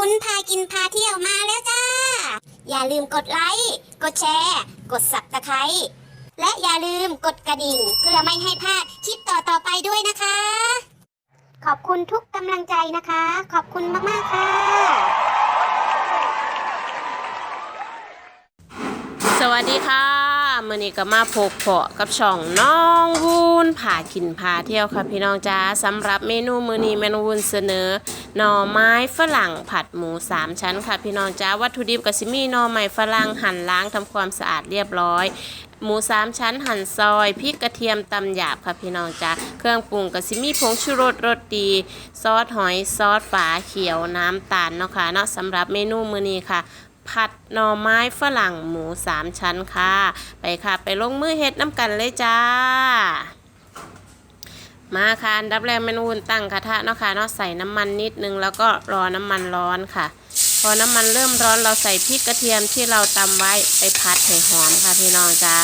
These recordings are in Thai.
ุณพากินพาเที่ยวมาแล้วจ้า อย่าลืมกดไลค์ กดแชร์ กดสับตะไคร้และอย่าลืมกดกระดิ่งเพื่อไม่ให้พลาดคลิปต่อๆไปด้วยนะคะ ขอบคุณทุกกำลังใจนะคะ ขอบคุณมากๆค่ะ สวัสดีค่ะ มื่อนี้ก็มาพบเพาะกับช่องน้องวูนผ่ากินพาเที่ยวค่ะพี่น้องจ้าสำหรับเมนูมื้อนี้แมนวูนเสนอหน่อไม้ฝรั่งผัดหมูสามชั้นค่ะพี่น้องจ้าวัตถุดิบก็สิมีหน่อไม้ฝรั่งหั่นล้างทำความสะอาดเรียบร้อยหมูสามชั้นหั่นซอยพริกกระเทียมตำหยาบค่ะพี่น้องจ้าเครื่องปรุงก็สิมีผงชูรสรสดี ซอสหอยซอสฝาเขียวน้ำตาลเนาะค่ะเนาะสำหรับเมนูมื้อนี้ค่ะ ผัดหน่อไม้ฝรั่งหมูสามชั้นค่ะ ไปค่ะ ไปลงมือเฮ็ดน้ำกันเลยจ้า มาค่ะอันดับแรกเมนูตั้งกระทะเนาะค่ะเนาะใส่น้ำมันนิดนึงแล้วก็รอน้ำมันร้อนค่ะ พอน้ำมันเริ่มร้อนเราใส่พริกกระเทียมที่เราตำไว้ไปพัดให้หอมค่ะพี่น้องจ้า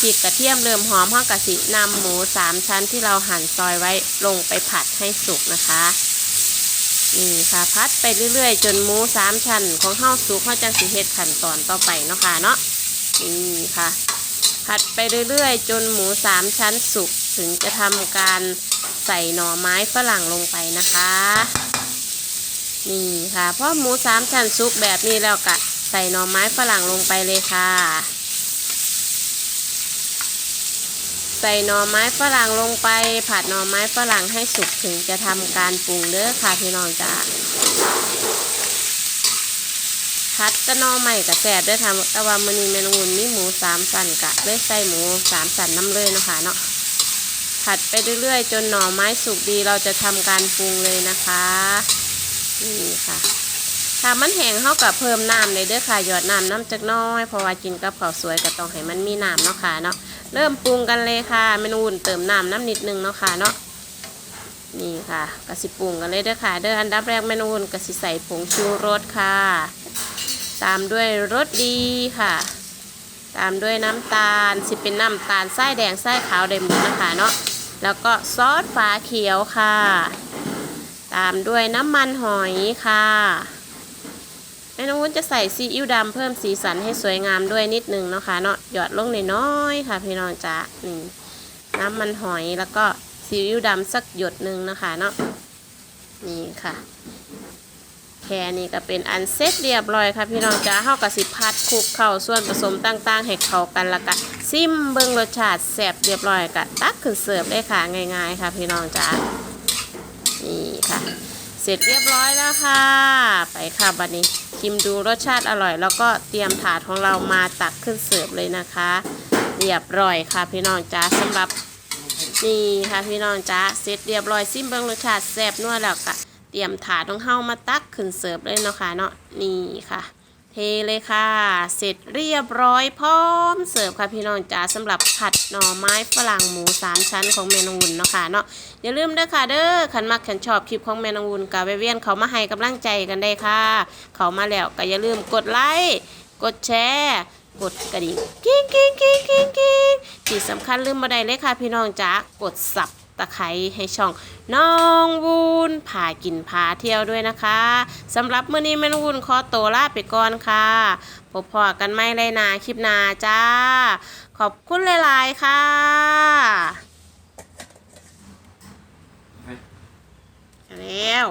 พริกกระเทียมเริ่มหอมห้องกะสินำหมูสามชั้นที่เราหั่นซอยไว้ลงไปผัดให้สุกนะคะ นี่ค่ะพัดไปเรื่อยๆ จนหมูสามชั้นของเฮาสุกเฮาจังสิเฮ็ดขั้นตอนต่อไปเนาะค่ะเนาะนี่ค่ะ ผัดไปเรื่อยๆ จนหมูสามชั้นสุกถึงจะทำการใส่หน่อไม้ฝรั่งลงไปนะคะ นี่ค่ะพอหมูสามชั้นสุกแบบนี้แล้วก็ใส่หน่อไม้ฝรั่งลงไปเลยค่ะ ใส่หน่อไม้ฝรั่งลงไป ผัดหน่อไม้ฝรั่งให้สุกถึงจะทำการปรุงเด้อค่ะพี่น้องจ้าผัดกะนอใหม่กับแสบเด้อค่ะแต่ว่ามันนี้เมนูมีหมูสามสันกะเลยใส่หมูสามสันน้ำเลยนะคะเนาะผัดไปเรื่อยๆ จนหน่อไม้สุกดีเราจะทำการปรุงเลยนะคะนี่ค่ะถ้ามันแห้งเท่ากับเพิ่มน้ำเลยเด้อค่ะหยอดน้ำน้ำจักน้อยเพราะว่ากินกับข้าวสวยก็ต้องให้มันมีน้ำเนาะค่ะเนาะ เริ่มปรุงกันเลยค่ะเมนูอุ่นเติมน้ำน้ำนิดนึงเนาะค่ะเนาะนี่ค่ะกระสิปรุงกันเลยเด้อค่ะ เด้ออันดับแรกเมนูอุ่นกะสิใส่ผงชูรสค่ะ ตามด้วยรสดีค่ะ ตามด้วยน้ำตาลสิเป็นน้ำตาลไส้แดงไส้ขาวได้หมดนะคะเนาะแล้วก็ซอสฝาเขียวค่ะ ตามด้วยน้ำมันหอยค่ะ แม่น้องวุ้นจะใส่ซีอิ๊วดำเพิ่มสีสันให้สวยงามด้วยนิดนึงเนาะค่ะเนาะหยอดลงน้อยๆค่ะ พี่น้องจ้านี่น้ำมันหอยแล้วก็ซีอิ๊วดำสักหยดหนึ่งนะคะเนาะนี่ค่ะแค่นี้ก็เป็นอันเสร็จเรียบร้อยค่ะพี่น้องจ้าเฮากับสิพัดคลุกเข้าส่วนผสมต่างๆให้เข้ากันแล้วก็ซิมเบิ่งรสชาติแซ่บเรียบร้อยก็ตักขึ้นเสิร์ฟเลยค่ะง่าย ๆ ค่ะพี่น้องจ้านี่ค่ะ เสร็จเรียบร้อยแล้วค่ะ ไปค่ะบัดนี้ ชิมดูรสชาติอร่อย แล้วก็เตรียมถาดของเรามาตักขึ้นเสิร์ฟเลยนะคะ เรียบร้อยค่ะพี่น้องจ้าสำหรับนี่ค่ะพี่น้องจ้าเสร็จเรียบร้อยซิมเบิ้งรสชาติแซ่บนัวแล้วก็เตรียมถาดของเฮามาตักขึ้นเสิร์ฟเลยเนาะค่ะเนาะนี่ค่ะ เทเลยค่ะ เสร็จเรียบร้อยพร้อมเสิร์ฟค่ะพี่น้องจ๋าสำหรับผัดหน่อไม้ฝรั่งหมูสามชั้นของเมนูวุ่นเนาะค่ะเนาะอย่าลืมเด้อค่ะเด้อขันมักขันชอบคลิปของเมนูวุ่นกาไปเวียนเขามาให้กำลังใจกันได้ค่ะ เขามาแล้วก็อย่าลืมกดไลค์กดแชร์กดกระดิ่งกิ้งกิ้งกิ้งกิ้งกิ้งที่สำคัญลืมมาได้เลยค่ะพี่น้องจ๋ากดสับ ตะไคร้ให้ช่องน้องวูนพากินพาเที่ยวด้วยนะคะสำหรับมื้อนี้แม่น้องวูนขอตัวลาไปก่อนค่ะพบพอกันไม่เลยนาคลิปหนาจ้า ขอบคุณหลายๆค่ะแล้ว